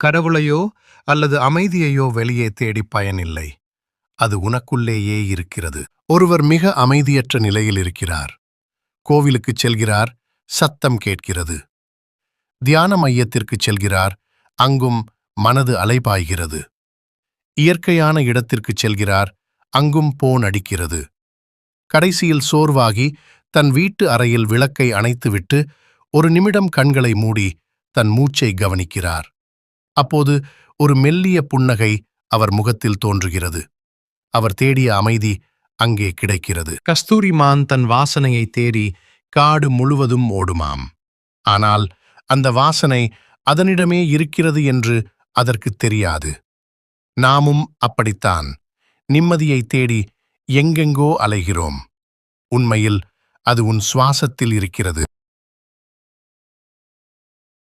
கடவுளையோ அல்லது அமைதியையோ வெளியே தேடி பயனில்லை. அது உனக்குள்ளேயே இருக்கிறது. ஒருவர் மிக அமைதியற்ற நிலையில் இருக்கிறார். கோவிலுக்குச் செல்கிறார் சத்தம் கேட்கிறது. தியான மையத்திற்குச் செல்கிறார் அங்கும் மனது அலைபாய்கிறது. இயற்கையான இடத்திற்குச் செல்கிறார் அங்கும் போன் அடிக்கிறது. கடைசியில் சோர்வாகி தன் வீட்டு அறையில் விளக்கை அணைத்துவிட்டு ஒரு நிமிடம் கண்களை மூடி தன் மூச்சை கவனிக்கிறார். அப்போது ஒரு மெல்லிய புன்னகை அவர் முகத்தில் தோன்றுகிறது. அவர் தேடிய அமைதி அங்கே கிடைக்கிறது. கஸ்தூரிமான் தன் வாசனையை தேடி காடு முழுவதும் ஓடுமாம். ஆனால் அந்த வாசனை அதனிடமே இருக்கிறது என்று அதற்குத் தெரியாது. நாமும் அப்படித்தான். நிம்மதியை தேடி எங்கெங்கோ அலைகிறோம். உண்மையில் அது உன் சுவாசத்தில் இருக்கிறது.